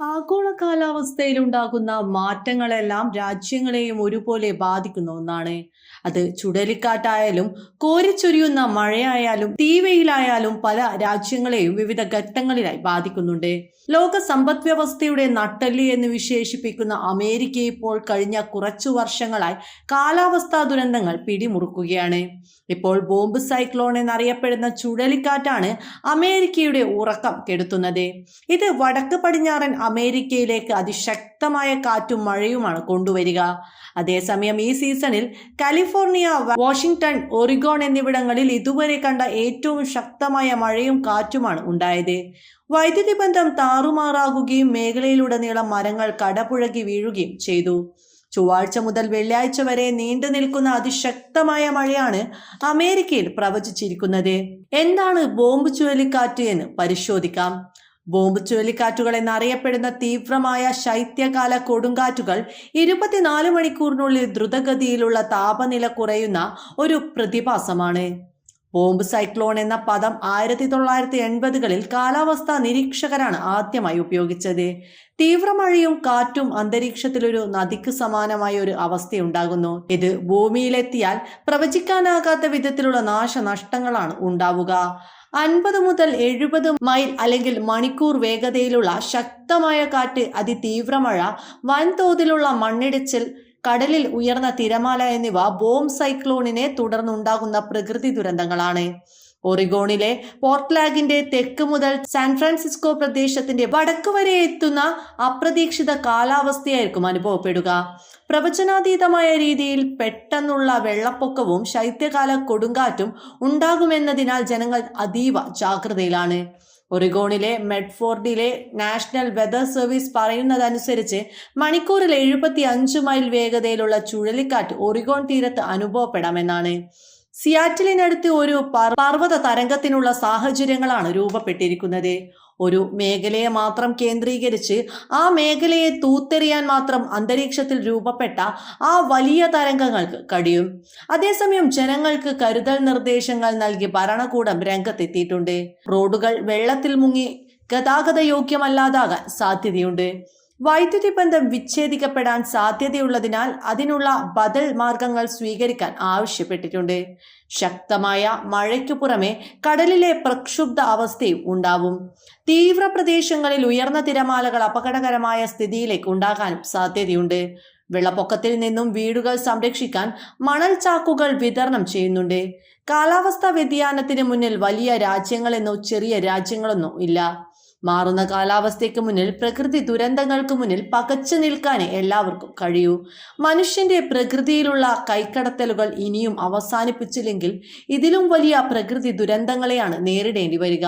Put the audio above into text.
ആഗോള കാലാവസ്ഥയിലുണ്ടാകുന്ന മാറ്റങ്ങളെല്ലാം രാജ്യങ്ങളെയും ഒരുപോലെ ബാധിക്കുന്ന ഒന്നാണ്. അത് ചുഴലിക്കാറ്റായാലും കോരിച്ചൊരിയുന്ന മഴയായാലും തീവെയിലായാലും പല രാജ്യങ്ങളെയും വിവിധ ഘട്ടങ്ങളിലായി ബാധിക്കുന്നുണ്ട്. ലോക സമ്പദ് വ്യവസ്ഥയുടെ നട്ടെല്ല് എന്ന് വിശേഷിപ്പിക്കുന്ന അമേരിക്ക ഇപ്പോൾ കഴിഞ്ഞ കുറച്ചു വർഷങ്ങളായി കാലാവസ്ഥാ ദുരന്തങ്ങൾ പിടിമുറുക്കുകയാണ്. ഇപ്പോൾ ബോംബ് സൈക്ലോൺ എന്നറിയപ്പെടുന്ന ചുഴലിക്കാറ്റാണ് അമേരിക്കയുടെ ഉറക്കം കെടുത്തുന്നത്. ഇത് വടക്ക് പടിഞ്ഞാറൻ അമേരിക്കയിലേക്ക് അതിശക്തമായ കാറ്റും മഴയുമാണ് കൊണ്ടുവരിക. അതേസമയം ഈ സീസണിൽ കാലിഫോർണിയ വാഷിംഗ്ടൺ ഒറിഗോൺ എന്നിവിടങ്ങളിൽ ഇതുവരെ കണ്ട ഏറ്റവും ശക്തമായ മഴയും കാറ്റുമാണ് ഉണ്ടായത്. വൈദ്യുതി ബന്ധം താറുമാറാകുകയും മേഖലയിലുടനീളം മരങ്ങൾ കടപുഴകി വീഴുകയും ചെയ്തു. ചൊവ്വാഴ്ച മുതൽ വെള്ളിയാഴ്ച വരെ നീണ്ടു നിൽക്കുന്ന അതിശക്തമായ മഴയാണ് അമേരിക്കയിൽ പ്രവചിച്ചിരിക്കുന്നത്. എന്താണ് ബോംബ് ചുഴലിക്കാറ്റ് എന്ന് പരിശോധിക്കാം. ബോംബ് ചുഴലിക്കാറ്റുകൾ എന്നറിയപ്പെടുന്ന തീവ്രമായ ശൈത്യകാല കൊടുങ്കാറ്റുകൾ ഇരുപത്തിനാല് മണിക്കൂറിനുള്ളിൽ ദ്രുതഗതിയിലുള്ള താപനില കുറയുന്ന ഒരു പ്രതിഭാസമാണ്. ബോംബ് സൈക്ലോൺ എന്ന പദം ആയിരത്തി തൊള്ളായിരത്തി എൺപതുകളിൽ കാലാവസ്ഥാ നിരീക്ഷകരാണ് ആദ്യമായി ഉപയോഗിച്ചത്. തീവ്രമഴയും കാറ്റും അന്തരീക്ഷത്തിലൊരു നദിക്ക് സമാനമായ ഒരു അവസ്ഥയുണ്ടാകുന്നു. ഇത് ഭൂമിയിലെത്തിയാൽ പ്രവചിക്കാനാകാത്ത വിധത്തിലുള്ള നാശനഷ്ടങ്ങളാണ് ഉണ്ടാവുക. അൻപത് മുതൽ എഴുപത് മൈൽ അല്ലെങ്കിൽ മണിക്കൂർ വേഗതയിലുള്ള ശക്തമായ കാറ്റ് അതിതീവ്രമഴ വൻതോതിലുള്ള മണ്ണിടിച്ചിൽ കടലിൽ ഉയർന്ന തിരമാല എന്നിവ ബോം സൈക്ലോണിനെ തുടർന്നുണ്ടാകുന്ന പ്രകൃതി ദുരന്തങ്ങളാണ്. ഒറിഗോണിലെ പോർട്ട്ലാഗിന്റെ തെക്ക് മുതൽ സാൻ ഫ്രാൻസിസ്കോ പ്രദേശത്തിന്റെ വടക്ക് വരെ എത്തുന്ന അപ്രതീക്ഷിത കാലാവസ്ഥയായിരിക്കും അനുഭവപ്പെടുക. പ്രവചനാതീതമായ രീതിയിൽ പെട്ടെന്നുള്ള വെള്ളപ്പൊക്കവും ശൈത്യകാല കൊടുങ്കാറ്റും ഉണ്ടാകുമെന്നതിനാൽ ജനങ്ങൾ അതീവ ജാഗ്രതയിലാണ്. ഒറിഗോണിലെ മെഡ്ഫോർഡിലെ നാഷണൽ വെതർ സർവീസ് പറയുന്നതനുസരിച്ച് മണിക്കൂറിൽ എഴുപത്തി അഞ്ച് മൈൽ വേഗതയിലുള്ള ചുഴലിക്കാറ്റ് ഒറിഗോൺ തീരത്ത് അനുഭവപ്പെടാമെന്നാണ്. സിയാറ്റിലിനടുത്ത് ഒരു പർവത തരംഗത്തിനുള്ള സാഹചര്യങ്ങളാണ് രൂപപ്പെട്ടിരിക്കുന്നത്. ഒരു മേഖലയെ മാത്രം കേന്ദ്രീകരിച്ച് ആ മേഖലയെ തൂത്തെറിയാൻ മാത്രം അന്തരീക്ഷത്തിൽ രൂപപ്പെട്ട ആ വലിയ തരംഗങ്ങൾക്ക് കഴിയും. അതേസമയം ജനങ്ങൾക്ക് കരുതൽ നിർദ്ദേശങ്ങൾ നൽകി ഭരണകൂടം രംഗത്തെത്തിയിട്ടുണ്ട്. റോഡുകൾ വെള്ളത്തിൽ മുങ്ങി ഗതാഗത യോഗ്യമല്ലാതാകാൻ സാധ്യതയുണ്ട്. വൈദ്യുതി ബന്ധം വിച്ഛേദിക്കപ്പെടാൻ സാധ്യതയുള്ളതിനാൽ അതിനുള്ള ബദൽ മാർഗങ്ങൾ സ്വീകരിക്കാൻ ആവശ്യപ്പെട്ടിട്ടുണ്ട്. ശക്തമായ മഴയ്ക്കു പുറമെ കടലിലെ പ്രക്ഷുബ്ധ അവസ്ഥയും ഉണ്ടാവും. തീവ്ര പ്രദേശങ്ങളിൽ ഉയർന്ന തിരമാലകൾ അപകടകരമായ സ്ഥിതിയിലേക്ക് ഉണ്ടാകാനും സാധ്യതയുണ്ട്. വെള്ളപ്പൊക്കത്തിൽ നിന്നും വീടുകൾ സംരക്ഷിക്കാൻ മണൽ ചാക്കുകൾ വിതരണം ചെയ്യുന്നുണ്ട്. കാലാവസ്ഥാ വ്യതിയാനത്തിന് മുന്നിൽ വലിയ രാജ്യങ്ങളെന്നോ ചെറിയ രാജ്യങ്ങളെന്നോ ഇല്ല. മാറുന്ന കാലാവസ്ഥയ്ക്ക് മുന്നിൽ പ്രകൃതി ദുരന്തങ്ങൾക്ക് മുന്നിൽ പകച്ചു നിൽക്കാനേ എല്ലാവർക്കും കഴിയൂ. മനുഷ്യന്റെ പ്രകൃതിയിലുള്ള കൈക്കടത്തലുകൾ ഇനിയും അവസാനിപ്പിച്ചില്ലെങ്കിൽ ഇതിലും വലിയ പ്രകൃതി ദുരന്തങ്ങളെയാണ് നേരിടേണ്ടി വരിക.